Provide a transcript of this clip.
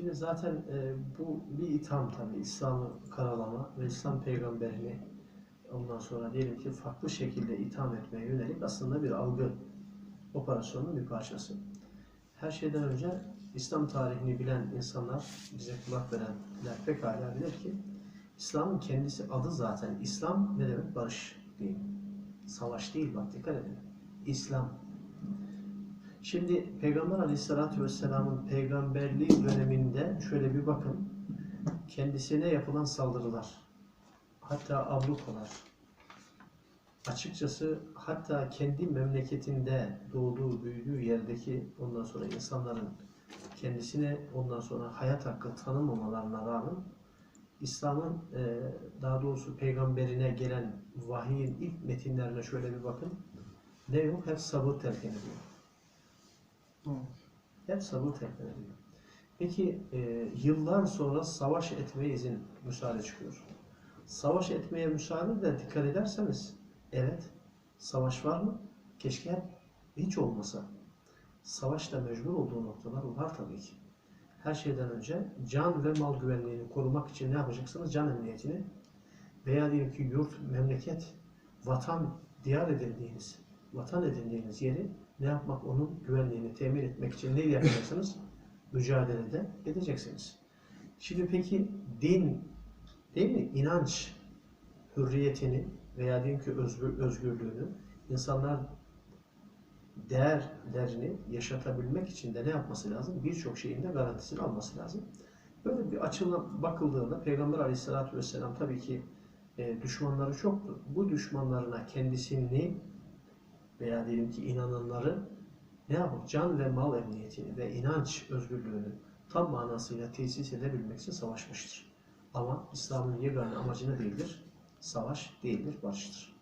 Şimdi zaten e, bu bir itham tabii. İslam'ı karalama ve İslam peygamberini ondan sonra diyelim ki farklı şekilde itham etmeye yönelik aslında bir algı operasyonunun bir parçası. Her şeyden önce İslam tarihini bilen insanlar, bize kulak verenler pekala bilir ki İslam'ın kendisi adı zaten İslam ne demek? Barış değil. Savaş değil bak dikkat edin. İslam. Şimdi Peygamber Aleyhisselatü Vesselam'ın peygamberliği döneminde şöyle bir bakın. Kendisine yapılan saldırılar, hatta ablukalar, açıkçası hatta kendi memleketinde doğduğu, büyüdüğü yerdeki ondan sonra insanların kendisine ondan sonra hayat hakkı tanımamalarına rağmen İslam'ın e, daha doğrusu peygamberine gelen vahiyin ilk metinlerine şöyle bir bakın. Ne yok? Hep sabır telkin Hep sabır telkin ediyor. Peki e, yıllar sonra savaş etmeye izin müsaade çıkıyor. Savaş etmeye müsaade de dikkat ederseniz evet savaş var mı? Keşke hiç olmasa. Savaşta mecbur olduğu noktalar var tabii ki. Her şeyden önce can ve mal güvenliğini korumak için ne yapacaksınız? Can emniyetini veya diyelim ki yurt, memleket, vatan, diyar edindiğiniz, vatan edindiğiniz yeri ne yapmak, onun güvenliğini temin etmek için ne yapacaksınız? Mücadelede edeceksiniz. Şimdi peki din, değil mi? İnanç hürriyetini veya diyelim ki özgür, özgürlüğünü insanlar değerlerini yaşatabilmek için de ne yapması lazım? Birçok şeyin de garantisini alması lazım. Böyle bir açıdan bakıldığında Peygamber Aleyhisselatü Vesselam tabii ki e, düşmanları çoktu. Bu düşmanlarına kendisini veya diyelim ki inananları ne yapıp can ve mal emniyetini ve inanç özgürlüğünü tam manasıyla tesis edebilmek için savaşmıştır. Ama İslam'ın yegane amacı ne değildir? Savaş değildir, barıştır.